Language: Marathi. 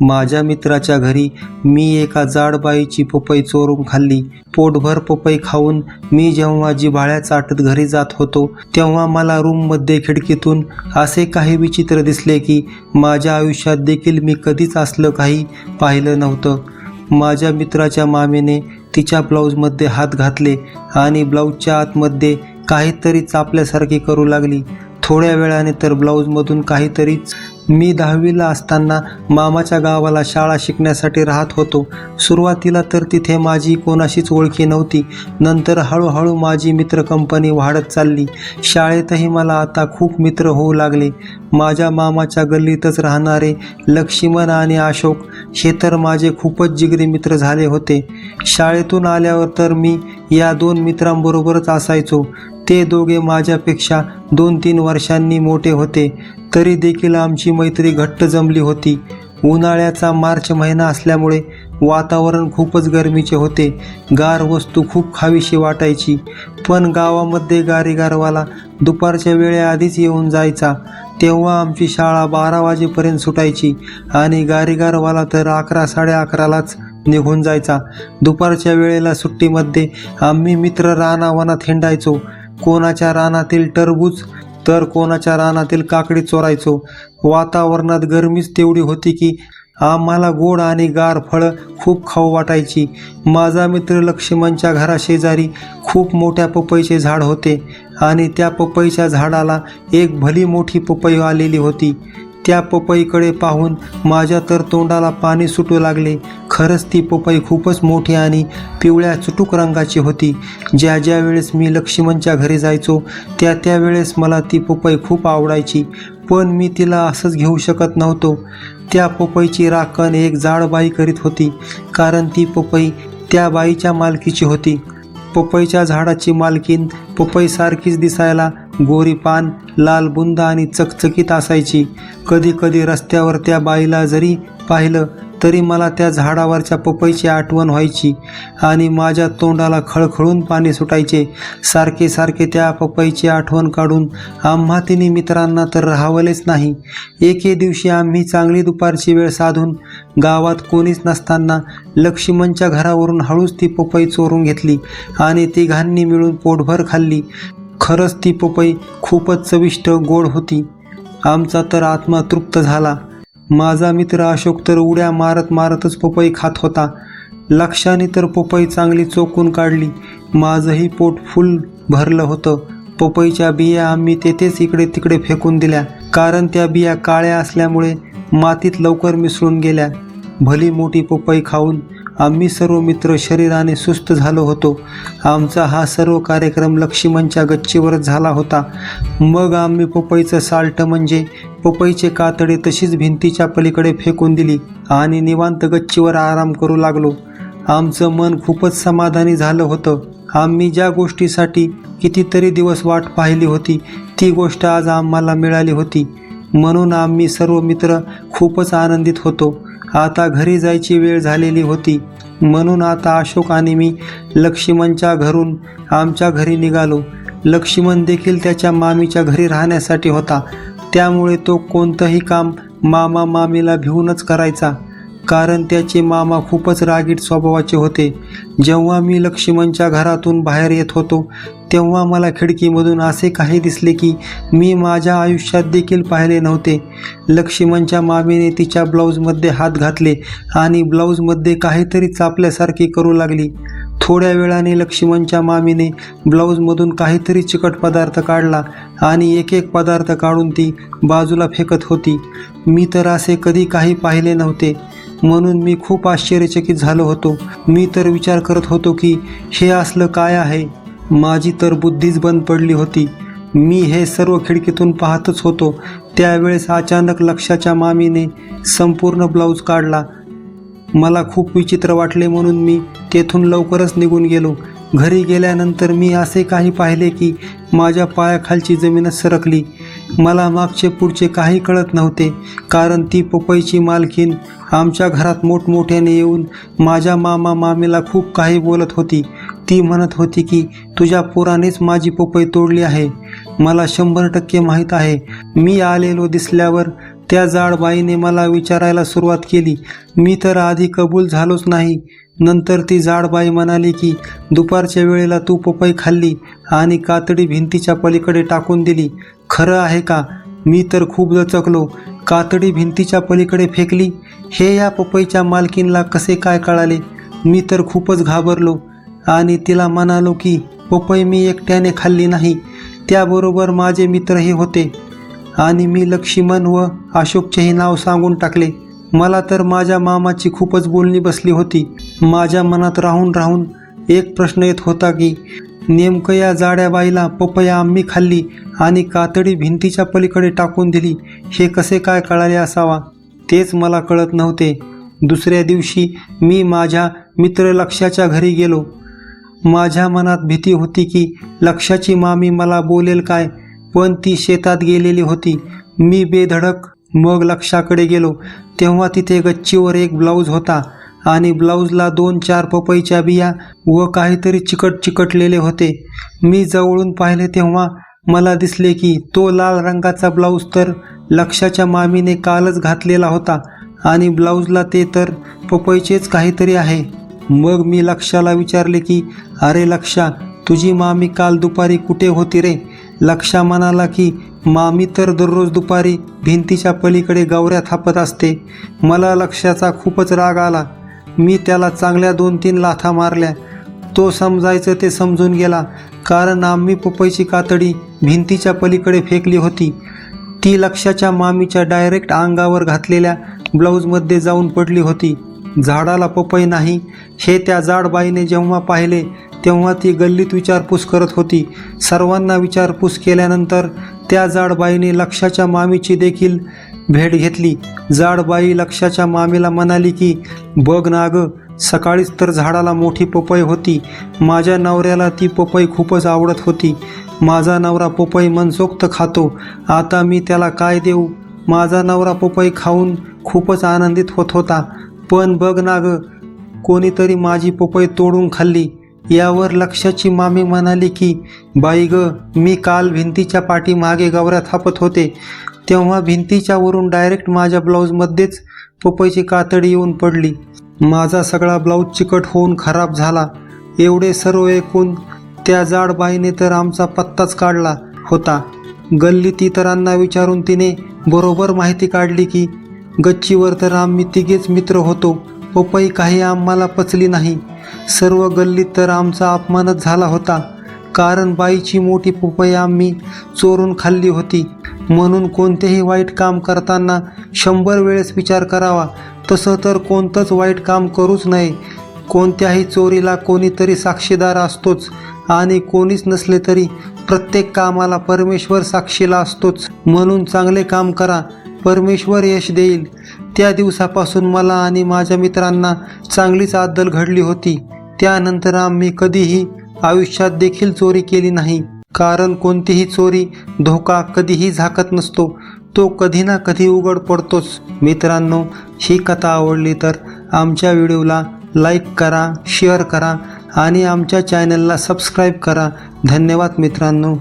माझ्या मित्राच्या घरी मी एका जाडबाईची पपई चोरून खाल्ली. पोटभर पपई खाऊन मी जेव्हा जिभाळ्या चाटत घरी जात होतो तेव्हा मला रूममध्ये खिडकीतून असे काही विचित्र दिसले की माझ्या आयुष्यात देखील मी कधीच असलं काही पाहिलं नव्हतं. माझ्या मित्राच्या मामीने तिच्या ब्लाऊजमध्ये हात घातले आणि ब्लाऊजच्या आतमध्ये काहीतरी चापल्यासारखी करू लागली. थोड्या वेळाने तर ब्लाऊजमधून काहीतरीच मी दहावीला असताना मामाच्या गावाला शाळा शिकण्यासाठी राहत होतो. सुरुवातीला तर तिथे माझी कोणाशीच ओळखी नव्हती. नंतर हळूहळू माझी मित्र कंपनी वाढत चालली. शाळेतही मला आता खूप मित्र होऊ लागले. माझ्या मामाच्या गल्लीतच राहणारे लक्ष्मण आणि अशोक हे तर माझे खूपच जिगरी मित्र झाले होते. शाळेतून आल्यावर तर मी या दोन मित्रांबरोबरच असायचो. ते दोघे माझ्यापेक्षा दोन तीन वर्षांनी मोठे होते. तरी देखील आमची मैत्री घट्ट जमली होती. उन्हाळ्याचा मार्च महिना असल्यामुळे वातावरण खूपच गरमीचे होते. गार वस्तू खूप खावीशी वाटायची. पण गावामध्ये गारीगारवाला दुपारच्या वेळेआधीच येऊन जायचा. तेव्हा आमची शाळा बारा वाजेपर्यंत सुटायची आणि गारीगारवाला तर अकरा साडे अकरालाच निघून जायचा. दुपारच्या वेळेला सुट्टीमध्ये आम्ही मित्र रानावनात हिंडायचो. कोणाच्या रानातील टरबूज तर कोणाच्या रानातील काकडी चोरायचो? वातावरणात गरमीच तेवढी होती की आम्हाला गोड आणि गार फळं खूप खाऊ वाटायची. माझा मित्र लक्ष्मणच्या घराशेजारी खूप मोठ्या पपईचे झाड होते आणि त्या पपईच्या झाडाला एक भली मोठी पपई आलेली होती. त्या पपईकडे पाहून माझ्या तर तोंडाला पाणी सुटू लागले. खरंच ती पपई खूपच मोठी आणि पिवळ्या चुटूक रंगाची होती. ज्या ज्या वेळेस मी लक्ष्मणच्या घरी जायचो त्या त्यावेळेस मला ती पपई खूप आवडायची. पण मी तिला असंच घेऊ शकत नव्हतो. त्या पपईची राखण एक जाड बाई करीत होती कारण ती पपई त्या बाईच्या मालकीची होती. पपईच्या झाडाची मालकीन पपईसारखीच दिसायला गोरी पान लाल बुंद आणि चकचकीत असायची. कधी कधी रस्त्यावर त्या बाईला जरी पाहिलं तरी मला त्या झाडावरच्या पपईची आठवण व्हायची आणि माझ्या तोंडाला खळखळून पाणी सुटायचे. सारखे सारखे त्या पपईची आठवण काढून आम्हा तिने मित्रांना तर राहावलेच नाही. एके दिवशी आम्ही चांगली दुपारची वेळ साधून गावात कोणीच नसताना लक्ष्मणच्या घरावरून हळूच ती पपई चोरून घेतली आणि तिघांनी मिळून पोटभर खाल्ली. खरंच ती पपई खूपच चविष्ट गोड होती. आमचा तर आत्मा तृप्त झाला. माझा मित्र अशोक तर उड्या मारत मारतच पपई खात होता. लक्षाने तर पपई चांगली चोकून काढली. माझंही पोट फुल भरलं होतं. पपईच्या बिया आम्ही तेथेच इकडे तिकडे फेकून दिल्या. कारण त्या बिया काळ्या असल्यामुळे मातीत लवकर मिसळून गेल्या. भली मोठी पपई खाऊन आम्ही सर्व मित्र शरीराने सुस्त झालो होतो. आमचा हा सर्व कार्यक्रम लक्ष्मणच्या गच्चीवरच झाला होता. मग आम्ही पपईचं साल्ट म्हणजे पपईचे कातडे तशीच भिंतीच्या पलीकडे फेकून दिली आणि निवांत गच्चीवर आराम करू लागलो. आमचं मन खूपच समाधानी झालं होतं. आम्ही ज्या गोष्टीसाठी कितीतरी दिवस वाट पाहिली होती ती गोष्ट आज आम्हाला मिळाली होती. म्हणून आम्ही सर्व मित्र खूपच आनंदित होतो. आता घरी जायची वेळ झालेली होती. म्हणून आता अशोक आणि मी लक्ष्मणच्या घरून आमच्या घरी निघालो. लक्ष्मण देखील त्याच्या मामीच्या घरी राहण्यासाठी होता. त्यामुळे तो कोणतंही काम मामा मामीला भिवूनच करायचा. कारण त्याचे मामा खूपच रागीट स्वभावाचे होते. जेव्हा मी लक्ष्मणच्या घरातून बाहेर येत होतो तेव्हा मला खिडकीमधून असे काही दिसले की मी माझ्या आयुष्यात देखील पाहिले नव्हते. लक्ष्मणच्या मामीने तिच्या ब्लाऊजमध्ये हात घातले आणि ब्लाऊजमध्ये काहीतरी चापल्यासारखी करू लागली. थोड्या वेळाने लक्ष्मणच्या मामीने ब्लाऊजमधून काहीतरी चिकट पदार्थ काढला आणि एक एक पदार्थ काढून ती बाजूला फेकत होती. मी तर असे कधी काही पाहिले नव्हते. म्हणून मी खूप आश्चर्यचकित झालो होतो. मी तर विचार करत होतो की हे असलं काय आहे? माझी तर बुद्धीच बंद पडली होती. मी हे सर्व खिडकीतून पाहतच होतो. त्यावेळेस अचानक लक्षाच्या मामीने संपूर्ण ब्लाऊज काढला. मला खूप विचित्र वाटले म्हणून मी तेथून लवकरच निघून गेलो. घरी गेल्यानंतर मी असे काही पाहिले की माझ्या पायाखालची जमीनच सरकली. मला मागचे पुढचे काही कळत नव्हते कारण ती पपईची मालकीन आमच्या घरात मोठमोठ्याने येऊन माझ्या मामा मामीला खूप काही बोलत होती. ती म्हणत होती की तुझ्या पोरानेच माझी पपई तोडली आहे. मला शंभर टक्के माहीत आहे. मी आलेलो दिसल्यावर त्या जाडबाईने मला विचारायला सुरुवात केली. मी तर आधी कबूल झालोच नाही. नंतर ती जाडबाई म्हणाली की दुपारच्या वेळेला तू पपई खाल्ली आणि कातडी भिंतीच्या पलीकडे टाकून दिली. खरं आहे का? मी तर खूप दचकलो कातडी भिंतीच्या पलीकडे फेकली? हे या पपईच्या मालकीनला कसे काय कळाले? मी तर खूपच घाबरलो आणि तिला म्हणालो की पपई मी एकट्याने खाल्ली नाही. त्याबरोबर माझे मित्रही होते. आणि मी लक्ष्मण व अशोकचेही नाव सांगून टाकले. मला तर माझ्या मामाची खूपच बोलणी बसली होती. माझ्या मनात राहून राहून एक प्रश्न येत होता की नेमकं या जाड्या बाईला पपया आम्ही खाल्ली आणि कातडी भिंतीच्या पलीकडे टाकून दिली हे कसे काय कळाले असावा? तेच मला कळत नव्हते. दुसऱ्या दिवशी मी माझ्या मित्र लक्षाच्या घरी गेलो. माझ्या मनात भीती होती की लक्षाची मामी मला बोलेल काय? पण ती शेतात गेलेली होती. मी बेधडक मग लक्षाकडे गेलो. तेव्हा तिथे गच्चीवर एक ब्लाऊज होता आणि ब्लाऊजला दोन चार पपईच्या बिया व काहीतरी चिकट चिकटलेले होते. मी जवळून पाहिले तेव्हा मला दिसले की तो लाल रंगाचा ब्लाऊज तर लक्षाच्या मामीने कालच घातलेला होता आणि ब्लाऊजला ते तर पपईचेच काहीतरी आहे. मग मी लक्षाला विचारले की अरे लक्षा तुझी मामी काल दुपारी कुठे होती रे? लक्षा म्हणाला की मामी तर दररोज दुपारी भिंतीच्या पलीकडे गवऱ्या थापत असते. मला लक्षाचा खूपच राग आला. मी त्याला चांगल्या दोन तीन लाथा मारल्या. तो समजायचं ते समजून गेला कारण आम्ही पपईची कातडी भिंतीच्या पलीकडे फेकली होती. ती लक्षाच्या मामीच्या डायरेक्ट अंगावर घातलेल्या ब्लाऊजमध्ये जाऊन पडली होती. झाडाला पपई नाही हे त्या जाडबाईने जेव्हा पाहिले तेव्हा ती गल्लीत विचारपूस करत होती. सर्वांना विचारपूस केल्यानंतर त्या जाडबाईने लक्षाच्या मामीची देखील भेट घेतली. जाडबाई लक्षाच्या मामीला म्हणाली की बघ ना गं सकाळीच तर झाडाला मोठी पपई होती. माझ्या नवऱ्याला ती पपई खूपच आवडत होती. माझा नवरा पपई मनसोक्त खातो. आता मी त्याला काय देऊ? माझा नवरा पपई खाऊन खूपच आनंदित होत होता. पण बघ ना कोणीतरी माझी पपई तोडून खाल्ली. यावर लक्षाची मामी म्हणाली की बाई ग मी काल भिंतीच्या पाठीमागे गवऱ्या थापत होते. तेव्हा भिंतीच्या वरून डायरेक्ट माझ्या ब्लाऊजमध्येच पपईची कातडी येऊन पडली. माझा सगळा ब्लाऊज चिकट होऊन खराब झाला. एवढे सर्व ऐकून त्या जाडबाईने तर आमचा पत्ताच काढला होता. गल्लीत इतरांना विचारून तिने बरोबर माहिती काढली की गच्चीवर तर आम्ही तिघेच मित्र होतो. पपई काही आम्हाला पचली नाही. सर्व गल्लीत तर आमचा अपमानच झाला होता. कारण बाईची मोठी पपई आम्ही चोरून खाल्ली होती. म्हणून कोणतेही वाईट काम करताना शंभर वेळेस विचार करावा. तसं तर कोणतंच वाईट काम करूच नये कोणत्याही चोरीला कोणीतरी साक्षीदार असतोच. आणि कोणीच नसले तरी प्रत्येक कामाला परमेश्वर साक्षीला असतोच. म्हणून चांगले काम करा. परमेश्वर यश देईल. त्या दिवसापासून मला आणि माझ्या मित्रांना चांगलीच आदल घडली होती. त्यानंतर आम्ही कधीही आयुष्यात देखील चोरी केली नाही. कारण कोणतीही चोरी धोका कधीही झाकत नसतो. तो कधी ना कधी उघड पडतोच. मित्रांनो ही कथा आवडली तर आमच्या व्हिडिओला लाईक करा शेअर करा आणि आमच्या चॅनलला सबस्क्राईब करा. धन्यवाद मित्रांनो.